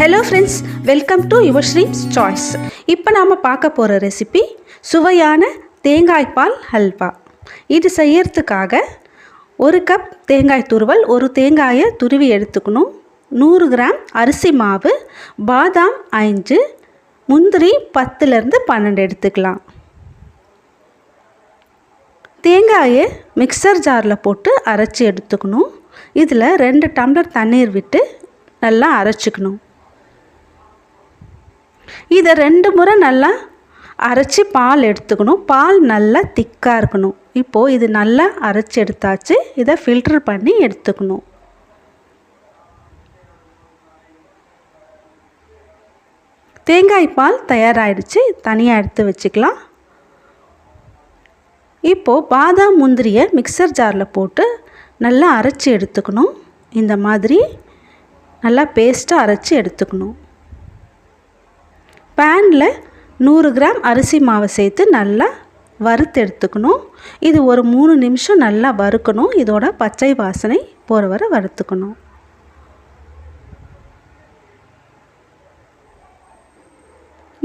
Hello friends welcome to your streams choice இப்போ நாம் பார்க்க போகிற ரெசிபி சுவையான தேங்காய் பால் ஹல்வா இது செய்யறதுக்காக ஒரு கப் தேங்காய் துருவல் ஒரு தேங்காயை துருவி எடுத்துக்கணும். நூறு கிராம் அரிசி மாவு பாதாம் ஐந்து முந்திரி பத்துலேருந்து பன்னெண்டு எடுத்துக்கலாம். தேங்காயை மிக்சர் ஜாரில் போட்டு அரைச்சி எடுத்துக்கணும். இதில் ரெண்டு டம்ளர் தண்ணீர் விட்டு நல்லா அரைச்சிக்கணும். இதை ரெண்டு முறை நல்லா அரைச்சி பால் எடுத்துக்கணும். பால் நல்லா திக்காக இருக்கணும். இப்போது இது நல்லா அரைச்சி எடுத்தாச்சு. இதை ஃபில்ட்ரு பண்ணி எடுத்துக்கணும். தேங்காய் பால் தயாராகிடுச்சு தனியாக எடுத்து வச்சுக்கலாம். இப்போது பாதாம் முந்திரியை மிக்சர் ஜாரில் போட்டு நல்லா அரைச்சி எடுத்துக்கணும். இந்த மாதிரி நல்லா பேஸ்ட்டாக அரைச்சி எடுத்துக்கணும். பேனில் நூறு கிராம் அரிசி மாவை சேர்த்து நல்லா வறுத்து எடுத்துக்கணும் இது ஒரு மூணு நிமிஷம் நல்லா வறுக்கணும். இதோட பச்சை வாசனை போகிற வரை வறுத்துக்கணும்.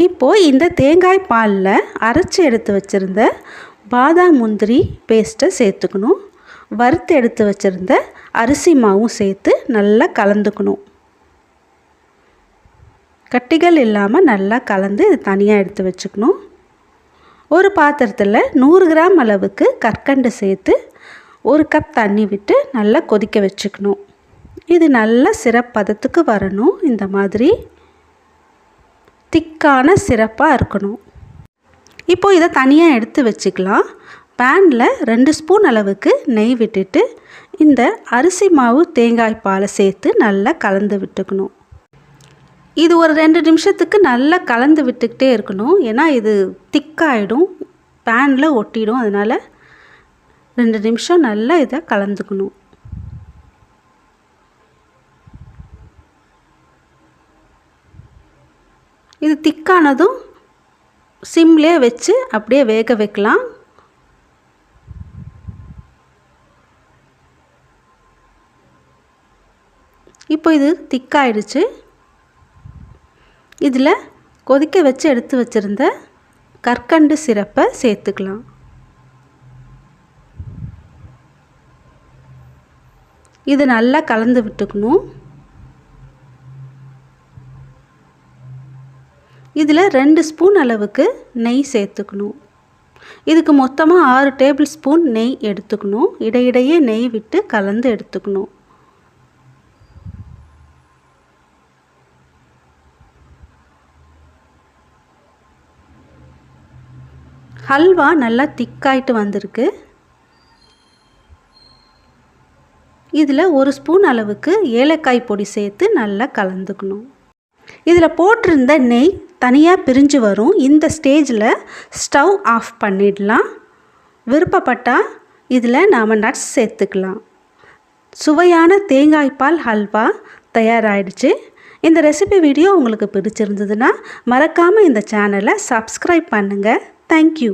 இப்போது இந்த தேங்காய் பாலில் அரைச்சி எடுத்து வச்சுருந்த பாதாம் முந்திரி பேஸ்ட்டை சேர்த்துக்கணும். வறுத்து எடுத்து வச்சுருந்த அரிசி மாவும் சேர்த்து நல்லா கலந்துக்கணும். கட்டிகள் இல்லாமல் நல்லா கலந்து இது தனியாக எடுத்து வச்சுக்கணும். ஒரு பாத்திரத்தில் நூறு கிராம் அளவுக்கு கற்கண்டு சேர்த்து ஒரு கப் தண்ணி விட்டு நல்லா கொதிக்க வச்சுக்கணும். இது நல்லா சிறப்பதத்துக்கு வரணும். இந்த மாதிரி திக்கான சிறப்பாக இருக்கணும். இப்போது இதை தனியாக எடுத்து வச்சுக்கலாம். பேனில் ரெண்டு ஸ்பூன் அளவுக்கு நெய் விட்டுட்டு இந்த அரிசி மாவு தேங்காய் பாலை சேர்த்து நல்லா கலந்து விட்டுக்கணும். இது ஒரு ரெண்டு நிமிஷத்துக்கு நல்லா கலந்து விட்டுக்கிட்டே இருக்கணும். ஏன்னா இது திக்காயிடும் பேனில் ஒட்டிடும். அதனால் ரெண்டு நிமிஷம் நல்லா இதை கலந்துக்கணும். இது திக்கானதும் சிம்லேயே வச்சு அப்படியே வேக வைக்கலாம். இப்போ இது திக்காயிடுச்சு. இதில் கொதிக்க வச்சு எடுத்து வச்சுருந்த கற்கண்டு சிரப்பை சேர்த்துக்கலாம். இது நல்லா கலந்து விட்டுக்கணும். இதில் ரெண்டு ஸ்பூன் அளவுக்கு நெய் சேர்த்துக்கணும். இதுக்கு மொத்தமாக ஆறு டேபிள் ஸ்பூன் நெய் எடுத்துக்கணும். இடையிடையே நெய் விட்டு கலந்து எடுத்துக்கணும். ஹல்வா நல்லா திக்காயிட்டு வந்திருக்கு. இதில் ஒரு ஸ்பூன் அளவுக்கு ஏலக்காய் பொடி சேர்த்து நல்லா கலந்துக்கணும். இதில் போட்டிருந்த நெய் தனியாக பிரிஞ்சு வரும். இந்த ஸ்டேஜில் ஸ்டவ் ஆஃப் பண்ணிடலாம். விருப்பப்பட்டால் இதில் நாம் நட்ஸ் சேர்த்துக்கலாம். சுவையான தேங்காய் பால் ஹல்வா தயாராகிடுச்சு இந்த ரெசிபி வீடியோ உங்களுக்கு பிடிச்சிருந்ததுன்னா மறக்காமல் இந்த சேனலை சப்ஸ்கிரைப் பண்ணுங்கள் தேங்க்யூ